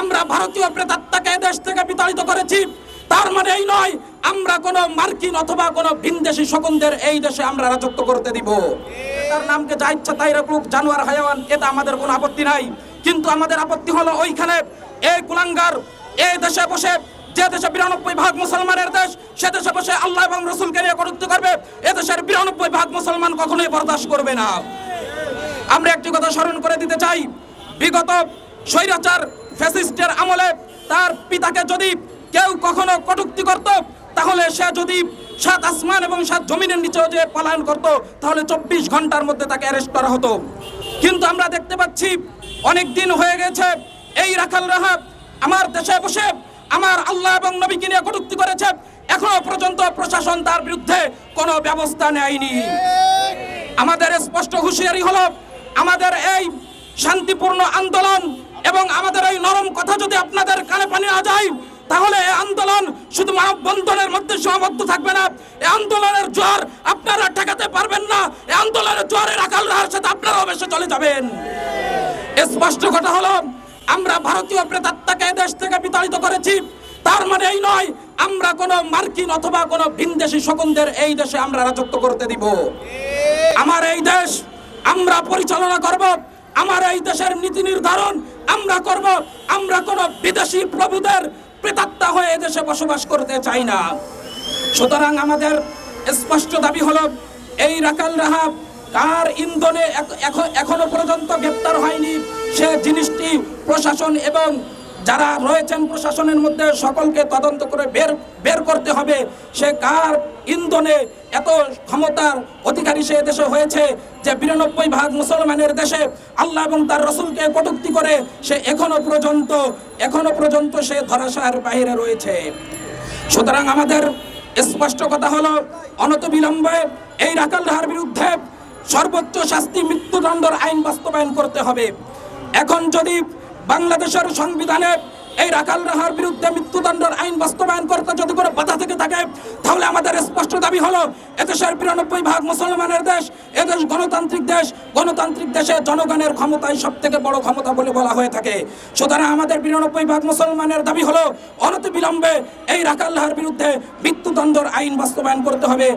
আমরা ভারতীয় প্রেতাত্মাকে দেশ থেকে বিতাড়িত করেছি। তার মানে এই নয়, আমরা কোনো মার্কিন অথবা কোনো ভিনদেশি শকুনদের এই দেশে আমরা রাজত্ব করতে দিব। তার নামকে যা ইচ্ছা তাই রাখুক, জানোয়ার, হায়াওয়ান, এটা আমাদের কোনো আপত্তি নাই। কিন্তু আমাদের আপত্তি হলো ওইখানে এই কুলাঙ্গার এই দেশে বসে, যে দেশে বিরানব্বই ভাগ মুসলমানের দেশ, সে দেশে বসে আল্লাহ এবং রসুলকে নিয়ে কটূক্তি করবে। দেশের বিরানব্বই ভাগ মুসলমান কখনোই বরদাস্ত করবে না। আমরা একটি কথা স্মরণ করে দিতে চাই, বিগত স্বৈরাচার ফ্যাসিস্টের আমলে তার পিতাকে যদি কেউ কখনো কটূক্তি করত, তাহলে সে যদি সাত আসমান এবং সাত জমিনের নিচেও যে পলায়ন করত, তাহলে চব্বিশ ঘণ্টার মধ্যে তাকে অ্যারেস্ট করা হতো। কিন্তু আমরা দেখতে পাচ্ছি, অনেক দিন হয়ে গেছে, এই রাখাল রাহাব আমার দেশে বসে আমার আল্লাহ এবং নবীকে নিয়ে কটূক্তি করেছে। এখনও পর্যন্ত প্রশাসন তার বিরুদ্ধে কোনো ব্যবস্থা নেয়নি। আমাদের স্পষ্ট হুঁশিয়ারি হলো, আমাদের এই শান্তিপূর্ণ আন্দোলন এবং আমাদের না যায়, তাহলে এই আন্দোলন শুধু মানববন্ধনের মধ্যে সীমাবদ্ধ থাকবে না। এই আন্দোলনের জ্বর আপনারা ঠেকাতে পারবেন না। এই আন্দোলনের জ্বরে রাখাল রাহার সাথে আপনারাও বেশি চলে যাবেন। স্পষ্ট কথা হলো, আমরা ভারতীয় প্রেতাত্মাকে দেশ থেকে বিতাড়িত করেছি। তার মানে এই নয়, আমরা কোনো মার্কিন অথবা কোনো ভিনদেশি শকুনদের এই দেশে আমরা রাজত্ব করতে দিব। আমার এই দেশ, আমরা পরিচালনা করব। আমার এই দেশের নীতি নির্ধারণ আমরা করব, আমরা কোনো বিদেশি প্রভুদের প্রেতাত্মা হয়ে এই দেশে বসবাস করতে চাই না। সুতরাং আমাদের স্পষ্ট দাবি হলো, এই রাকাল রাহাব কার ইন্ধনে এখ- এখ- এখনও পর্যন্ত গ্রেপ্তার হয়নি। সে জিনিসটি প্রশাসন এবং যারা রয়েছেন প্রশাসনের মধ্যে সকলকে তদন্ত করে বের বের করতে হবে। সে কার ইন্ধনে এত ক্ষমতার অধিকারী সে দেশে হয়েছে যে বিরানব্বই ভাগ মুসলমানের দেশে আল্লাহ এবং তার রসুলকে কটুক্তি করে সে এখনও পর্যন্ত এখনও পর্যন্ত সে ধরাশায়ের বাইরে রয়েছে। সুতরাং আমাদের স্পষ্ট কথা হলো, অনত বিলম্বে এই রাকাল রাহার বিরুদ্ধে সর্বোচ্চ শাস্তি মৃত্যুদণ্ডের আইন বাস্তবায়ন করতে হবে। এখন যদি বাংলাদেশের সংবিধানে এই রাকাল রাহার বিরুদ্ধে মৃত্যুদণ্ডের দাবি হলো, এদেশের বিরানব্বই ভাগ মুসলমানের দেশ এদেশ গণতান্ত্রিক দেশ। গণতান্ত্রিক দেশে জনগণের ক্ষমতাই সব থেকে বড় ক্ষমতা বলে বলা হয়ে থাকে। সুতরাং আমাদের বিরানব্বই ভাগ মুসলমানের দাবি হলো অনতি বিলম্বে এই রাকাল্লাহার বিরুদ্ধে মৃত্যুদণ্ডর আইন বাস্তবায়ন করতে হবে।